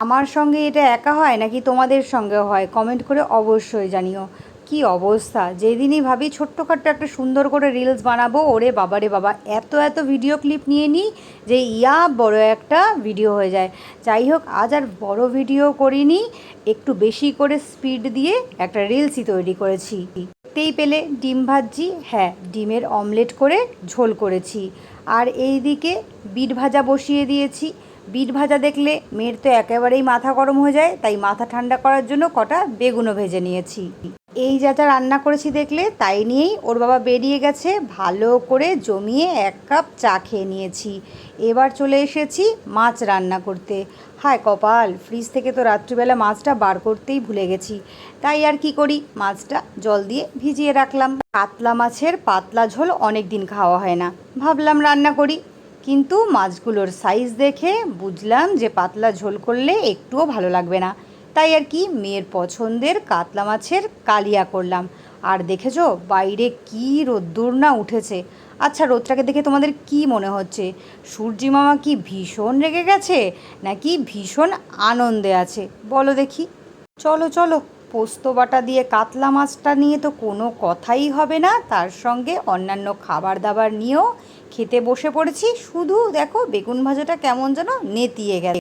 আমার সঙ্গে এটা একা হয় নাকি তোমাদের সঙ্গে হয়? কমেন্ট করে অবশ্যই জানিও। কি অবস্থা? যেদিনই ভাবি ছোট্টখাট্ট একটা সুন্দর করে রিলস বানাবো, ওরে বাবা রে বাবা, এত এত ভিডিও ক্লিপ নিয়ে নিই যে ইয়া বড় একটা ভিডিও হয়ে যায়। যাই হোক, আজ আর বড় ভিডিও করিনি, একটু বেশি করে স্পিড দিয়ে একটা রিলসই তৈরি করেছি। দেখতেই পেলে ডিম ভাজি হ্যাঁ ডিমের অমলেট করে ঝোল করেছি। আর এই দিকে বিট ভাজা বসিয়ে দিয়েছি। বিট ভাজা দেখলে মেয়ের তো একেবারেই মাথা গরম হয়ে যায়, তাই মাথা ঠান্ডা করার জন্য কটা বেগুনও ভেজে নিয়েছি। এই যা যা রান্না করেছি দেখলে তাই নিয়েই ওর বাবা বেরিয়ে গেছে, ভালো করে জমিয়ে এক কাপ চা খেয়ে নিয়েছি। এবার চলে এসেছি মাছ রান্না করতে। হায় কপাল, ফ্রিজ থেকে তো রাত্রিবেলা মাছটা বার করতেই ভুলে গেছি। তাই আর কি করি, মাছটা জল দিয়ে ভিজিয়ে রাখলাম। কাতলা মাছের পাতলা ঝোল অনেক দিন খাওয়া হয় না। ভাবলাম রান্না করি কিন্তু মাছগুলোর সাইজ দেখে বুঝলাম যে পাতলা ঝোল করলে একটুও ভালো লাগবে না। তাই আর কি মেয়ের পছন্দের কাতলা মাছের কালিয়া করলাম। আর দেখেছ, বাইরে কি রোদ্দুর না উঠেছে। আচ্ছা রোদটাকে দেখে তোমাদের কি মনে হচ্ছে? সূর্যি মামা কি ভীষণ রেগে গেছে, নাকি ভীষণ আনন্দে আছে? বলো দেখি। চলো চলো, পোস্ত বাটা দিয়ে কাতলা মাছটা নিয়ে তো কোনো কথাই হবে না। তার সঙ্গে অন্যান্য খাবার দাবার নিয়েও খেতে বসে পড়েছি। শুধু দেখো বেগুন ভাজাটা কেমন যেন নেতিয়ে গেছে।